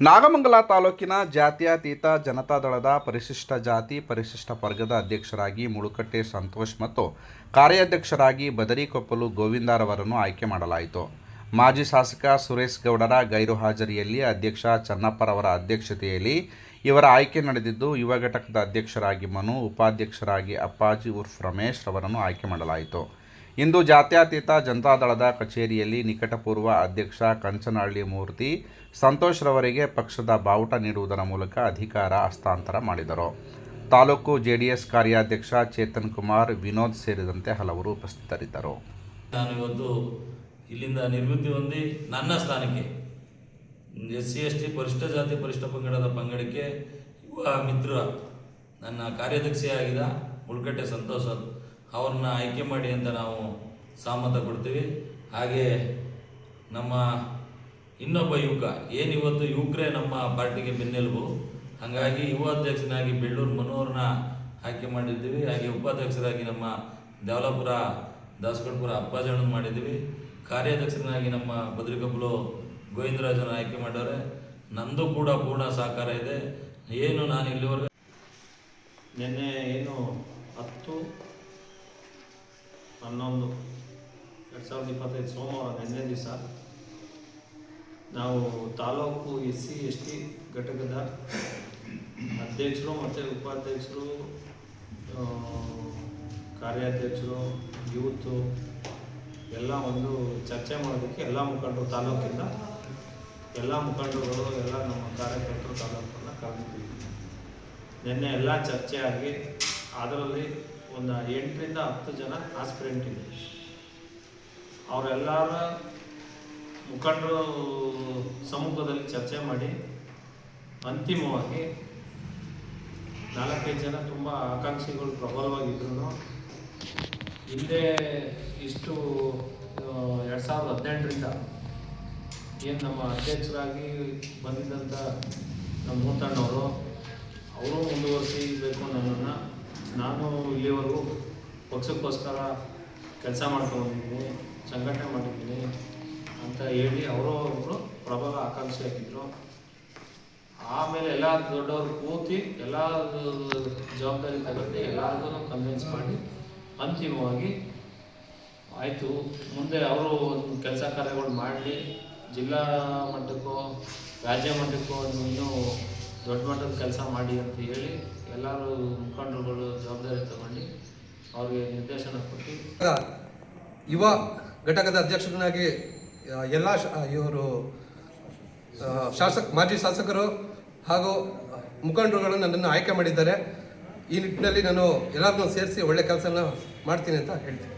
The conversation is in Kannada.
ನಾಗಮಂಗಲ ತಾಲೂಕಿನ ಜಾತ್ಯತೀತ ಜನತಾದಳದ ಪರಿಶಿಷ್ಟ ಜಾತಿ, ಪರಿಶಿಷ್ಟ ವರ್ಗದ ಅಧ್ಯಕ್ಷರಾಗಿ ಮುಳುಕಟ್ಟೆ ಸಂತೋಷ್ ಮತ್ತು ಕಾರ್ಯಾಧ್ಯಕ್ಷರಾಗಿ ಬದರಿಕೊಪ್ಪಲು ಗೋವಿಂದರವರನ್ನು ಆಯ್ಕೆ ಮಾಡಲಾಯಿತು. ಮಾಜಿ ಶಾಸಕ ಸುರೇಶ್ ಗೌಡರ ಗೈರು ಹಾಜರಿಯಲ್ಲಿ ಅಧ್ಯಕ್ಷ ಚನ್ನಪ್ಪರವರ ಅಧ್ಯಕ್ಷತೆಯಲ್ಲಿ ಇವರ ಆಯ್ಕೆ ನಡೆದಿದ್ದು, ಯುವ ಘಟಕದ ಅಧ್ಯಕ್ಷರಾಗಿ ಮನು, ಉಪಾಧ್ಯಕ್ಷರಾಗಿ ಅಪ್ಪಾಜಿ ಉರ್ಫ್ ರಮೇಶ್ ರವರನ್ನು ಆಯ್ಕೆ ಮಾಡಲಾಯಿತು. ಇಂದು ಜಾತ್ಯತೀತ ಜನತಾದಳದ ಕಚೇರಿಯಲ್ಲಿ ನಿಕಟಪೂರ್ವ ಅಧ್ಯಕ್ಷ ಕಂಚನಹಳ್ಳಿ ಮೂರ್ತಿ ಸಂತೋಷ್ ರವರಿಗೆ ಪಕ್ಷದ ಬಾವುಟ ನೀಡುವುದರ ಮೂಲಕ ಅಧಿಕಾರ ಹಸ್ತಾಂತರ ಮಾಡಿದರು. ತಾಲೂಕು ಜೆಡಿಎಸ್ ಕಾರ್ಯಾಧ್ಯಕ್ಷ ಚೇತನ್ ಕುಮಾರ್ ವಿನೋದ್ ಸೇರಿದಂತೆ ಹಲವರು ಉಪಸ್ಥಿತರಿದ್ದರು. ನಾನು ಇವತ್ತು ಇಲ್ಲಿಂದ ನಿವೃತ್ತಿ ಹೊಂದಿ ನನ್ನ ಸ್ಥಾನಕ್ಕೆ ಎಸ್ ಸಿ ಎಸ್ ಟಿ ಪರಿಷ್ಠ ಜಾತಿ ಪರಿಷ್ಠ ಪಂಗಡದ ಪಂಗಡಕ್ಕೆ ಯುವ ಮಿತ್ರ ನನ್ನ ಕಾರ್ಯದರ್ಶಿಯಾಗಿದ್ದ ಉಳ್ಕಟ್ಟೆ ಸಂತೋಷ್ ಅವ್ರನ್ನ ಆಯ್ಕೆ ಮಾಡಿ ಅಂತ ನಾವು ಸಹಮತ ಕೊಡ್ತೀವಿ. ಹಾಗೆ ನಮ್ಮ ಇನ್ನೊಬ್ಬ ಯುವಕ, ಏನು ಇವತ್ತು ಯುವಕರೇ ನಮ್ಮ ಪಾರ್ಟಿಗೆ ಬೆನ್ನೆಲುಬು? ಹಾಗಾಗಿ ಯುವ ಅಧ್ಯಕ್ಷನಾಗಿ ಬೆಳ್ಳೂರು ಮನೋರನ್ನ ಆಯ್ಕೆ ಮಾಡಿದ್ದೀವಿ. ಹಾಗೆ ಉಪಾಧ್ಯಕ್ಷರಾಗಿ ನಮ್ಮ ದೇವಲಾಪುರ ದಾಸಗಡ್ಪುರ ಅಪ್ಪಾಜಣ್ಣನ ಮಾಡಿದ್ದೀವಿ. ಕಾರ್ಯಾಧ್ಯಕ್ಷರನ್ನಾಗಿ ನಮ್ಮ ಬದ್ರಿಕಬ್ಲು ಗೋವಿಂದರಾಜನ ಆಯ್ಕೆ ಮಾಡವ್ರೆ ನಂದು ಕೂಡ ಪೂರ್ಣ ಸಹಕಾರ ಇದೆ. ಏನು ನಾನು ಇಲ್ಲಿವರೆಗೆ ನಿನ್ನೆ ಏನು ಹತ್ತು ಹನ್ನೊಂದು. ಎರಡು ಸಾವಿರದ ಇಪ್ಪತ್ತೈದು ಸೋಮವಾರ ನಿನ್ನೆ ದಿವಸ. ನಾವು taluk S C, S T ಘಟಕದ ಅಧ್ಯಕ್ಷರು ಮತ್ತು ಉಪಾಧ್ಯಕ್ಷರು ಕಾರ್ಯಾಧ್ಯಕ್ಷರು, ಯೂತು ಎಲ್ಲ ಒಂದು ಚರ್ಚೆ ಮಾಡೋದಕ್ಕೆ ಎಲ್ಲ ಮುಖಂಡರು ತಾಲೂಕಿಂದ ಎಲ್ಲ ಮುಖಂಡರುಗಳು ಎಲ್ಲ ನಮ್ಮ ಕಾರ್ಯಕರ್ತರು ತಾಲೂಕನ್ನು ಕರೆದಿದ್ದೀವಿ. ನಿನ್ನೆ ಎಲ್ಲ ಚರ್ಚೆ ಆಗಿ ಅದರಲ್ಲಿ ಒಂದು ಎಂಟರಿಂದ ಹತ್ತು ಜನ ಆಸ್ಪಿರೆಂಟ್ ಇದೆ ಅವರೆಲ್ಲರ ಮುಖಂಡರು ಸಮ್ಮುಖದಲ್ಲಿ ಚರ್ಚೆ ಮಾಡಿ ಅಂತಿಮವಾಗಿ ನಾಲ್ಕೈದು ಜನ ತುಂಬ ಆಕಾಂಕ್ಷಿಗಳು ಪ್ರಬಲವಾಗಿದ್ರು ಹಿಂದೆ ಇಷ್ಟು ಎರಡು ಸಾವಿರದ ಹದಿನೆಂಟರಿಂದ ಏನು ನಮ್ಮ ಅಧ್ಯಕ್ಷರಾಗಿ ಬಂದಿದ್ದಂಥ ನಮ್ಮ ಮೂತಣ್ಣವರು ಅವರು ಮುಂದುವರಿಸಬೇಕು ನನ್ನನ್ನು ನಾನು ಇಲ್ಲಿವರೆಗೂ ಪಕ್ಷಕ್ಕೋಸ್ಕರ ಕೆಲಸ ಮಾಡ್ಕೊಂಡಿದ್ದೀನಿ, ಸಂಘಟನೆ ಮಾಡಿದ್ದೀನಿ ಅಂತ ಹೇಳಿ ಅವರು ಒಬ್ಬರು ಪ್ರಬಲ ಆಕಾಂಕ್ಷೆ ಹಾಕಿದ್ರು ಆಮೇಲೆ ಎಲ್ಲ ದೊಡ್ಡವರು ಕೂತಿ ಎಲ್ಲ ಜವಾಬ್ದಾರಿ ತಗೊಂಡು ಎಲ್ಲರಿಗೂ ಕನ್ವಿನ್ಸ್ ಮಾಡಿ ಅಂತಿಮವಾಗಿ ಆಯಿತು. ಮುಂದೆ ಅವರು ಒಂದು ಕೆಲಸ ಕಾರ್ಯಗಳು ಮಾಡಲಿ. ಜಿಲ್ಲಾ ಮಟ್ಟಕ್ಕೋ, ರಾಜ್ಯ ಮಟ್ಟಕ್ಕೋ ಇನ್ನೂ ದೊಡ್ಡ ಮಟ್ಟದ ಕೆಲಸ ಮಾಡಿ ಅಂತ ಹೇಳಿ ಎಲ್ಲರೂ ಮುಖಂಡರುಗಳು ಜವಾಬ್ದಾರಿ ತಗೊಂಡು ಅವ್ರಿಗೆ ನಿರ್ದೇಶನ ಕೊಟ್ಟು ಯುವ ಘಟಕದ ಅಧ್ಯಕ್ಷರನ್ನಾಗಿ ಎಲ್ಲ ಇವರು ಶಾಸಕ, ಮಾಜಿ ಶಾಸಕರು ಹಾಗೂ ಮುಖಂಡರುಗಳು ನನ್ನನ್ನು ಆಯ್ಕೆ ಮಾಡಿದ್ದಾರೆ. ಈ ನಿಟ್ಟಿನಲ್ಲಿ ನಾನು ಎಲ್ಲರನ್ನೂ ಸೇರಿಸಿ ಒಳ್ಳೆ ಕೆಲಸನ ಮಾಡ್ತೀನಿ ಅಂತ ಹೇಳ್ತೀನಿ.